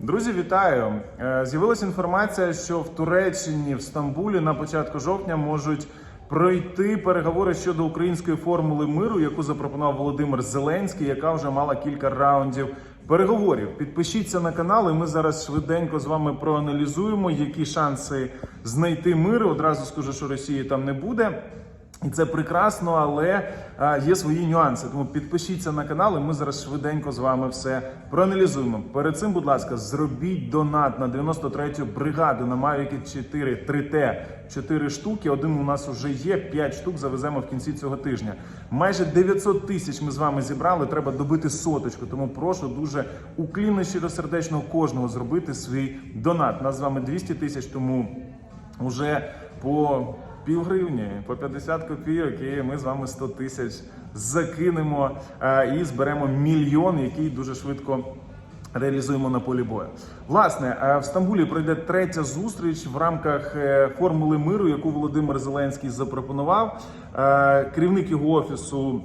Друзі, вітаю! Е, З'явилася інформація, що в Туреччині в Стамбулі на початку жовтня можуть пройти переговори щодо української формули миру, яку запропонував Володимир Зеленський, яка вже мала кілька раундів переговорів. Підпишіться на канал, і ми зараз швиденько з вами проаналізуємо, які шанси знайти мир. Одразу скажу, що Росії там не буде. Це прекрасно, але є свої нюанси. Тому підпишіться на канал, і ми зараз швиденько з вами все проаналізуємо. Перед цим, будь ласка, зробіть донат на 93-ю бригаду на Mavic 4 3T 4 штуки. Один у нас вже є, 5 штук завеземо в кінці цього тижня. Майже 900 тисяч ми з вами зібрали. Треба добити соточку. Тому прошу дуже уклінно щиросердечно кожного зробити свій донат. Нас з вами 200 тисяч, тому вже по пів гривні, по 50 копійок, і ми з вами 100 тисяч закинемо е, і зберемо мільйон, який дуже швидко. Реалізуємо на полі бою. Власне, е, в Стамбулі пройде третя зустріч в рамках е, формули миру, яку Володимир Зеленський запропонував. Керівник його офісу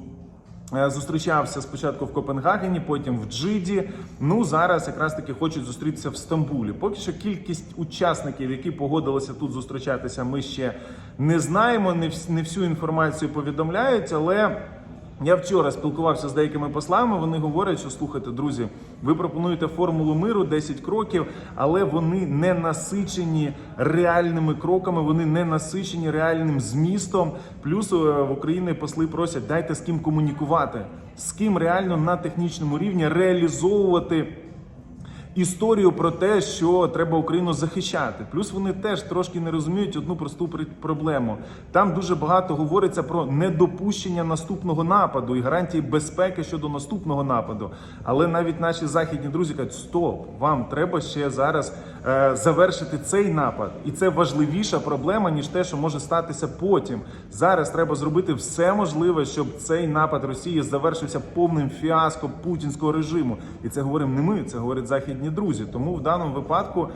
Зустрічався спочатку в Копенгагені, потім в Джиді. Ну зараз якраз таки хочуть зустрітися в Стамбулі. Поки що кількість учасників, які погодилися тут зустрічатися, ми ще не знаємо. Не всю інформацію повідомляють, але. Я вчора спілкувався з деякими послами. Вони говорять, що слухайте, друзі, ви пропонуєте формулу миру 10 кроків, але вони не насичені реальними кроками, вони не насичені реальним змістом. Плюс е, в Україні посли просять дайте з ким комунікувати, з ким реально на технічному рівні реалізовувати історію про те, що треба Україну захищати. Плюс вони теж трошки не розуміють одну просту проблему. Там дуже багато говориться про недопущення наступного нападу і гарантії безпеки щодо наступного нападу. Але навіть наші західні друзі кажуть, стоп, вам треба ще зараз завершити цей напад, і це важливіша проблема ніж те, що може статися потім. Зараз треба зробити все можливе, щоб цей напад Росії завершився повним фіаско путінського режиму. І це говоримо не ми, це говорять західні друзі. Тому в даному випадку.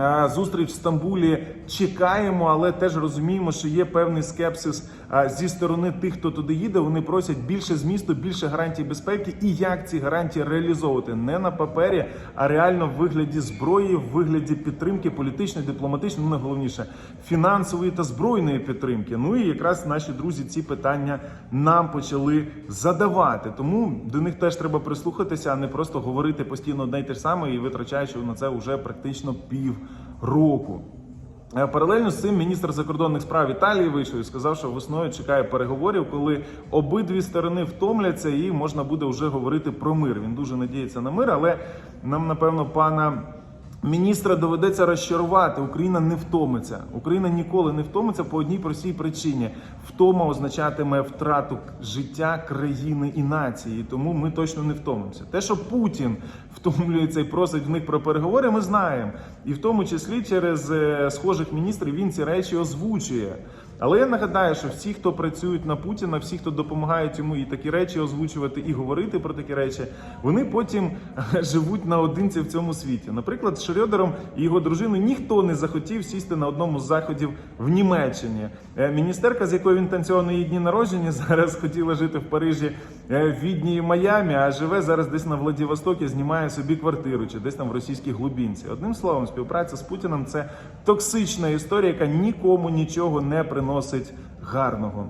е, Зустріч в Стамбулі чекаємо, але теж розуміємо, що є певний скепсис е, зі сторони тих, хто туди їде. Вони просять більше змісту, більше гарантій безпеки і як ці гарантії реалізовувати не на папері, а реально в вигляді зброї, в вигляді підтримки політичної, дипломатичної, ну найголовніше фінансової та збройної підтримки. Ну і якраз наші друзі ці питання нам почали задавати. Тому до них теж треба прислухатися, а не просто говорити постійно одне й те ж саме і витрачаючи на це вже практично пів року. Е, Паралельно з цим міністр закордонних справ Італії вийшов і сказав, що весною чекає переговорів, коли обидві сторони втомляться і можна буде вже говорити про мир. Він дуже надіється на мир, але нам напевно пана. Міністра доведеться розчарувати. Україна не втомиться. Україна ніколи не втомиться по одній простій причині. Втома означатиме втрату життя країни і нації. Тому ми точно не втомимося. Те, що Путін втомлюється і просить в них про переговори, ми знаємо. І в тому числі через е, схожих міністрів він ці речі озвучує. Але я нагадаю, що всі, хто працюють на Путіна, всі, хто допомагають йому і такі речі озвучувати, і говорити про такі речі, вони потім живуть наодинці в цьому світі. Наприклад, з Шрьодером і його дружиною ніхто не захотів сісти на одному з заходів в Німеччині. Е, Міністерка, з якою він танцював на її дні народження, зараз хотіла жити в Парижі, е, в Відні і Майамі, а живе зараз десь на Владивостокі, знімає собі квартиру чи десь там в російській глубінці. Одним словом, співпраця з Путіним це токсична історія, яка нікому нічого не приносить гарного.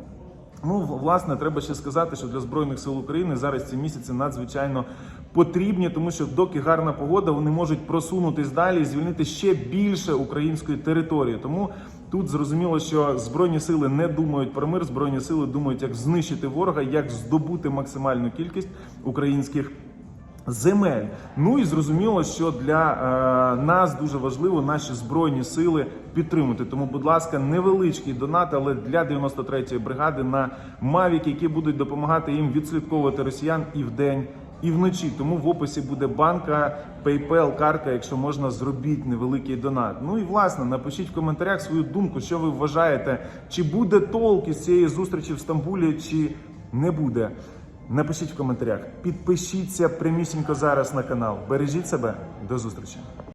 Ну, власне, треба ще сказати, що для збройних сил України зараз ці місяці надзвичайно потрібні, тому що доки гарна погода, вони можуть просунутись далі і звільнити ще більше української території. Тому тут зрозуміло, що збройні сили не думають про мир, збройні сили думають, як знищити ворога, як здобути максимальну кількість українських земель. Ну і зрозуміло, що для е, нас дуже важливо наші збройні сили підтримати. Тому, будь ласка, невеличкий донат, але для 93-ї бригади на Mavic, які будуть допомагати їм відслідковувати росіян і вдень. І вночі, тому в описі буде банка, PayPal, картка. Якщо можна, зробіть невеликий донат. Ну і власне напишіть в коментарях свою думку, що ви вважаєте, чи буде толк із цієї зустрічі в Стамбулі, чи не буде. Напишіть в коментарях, підпишіться прямісінько зараз на канал. Бережіть себе, до зустрічі.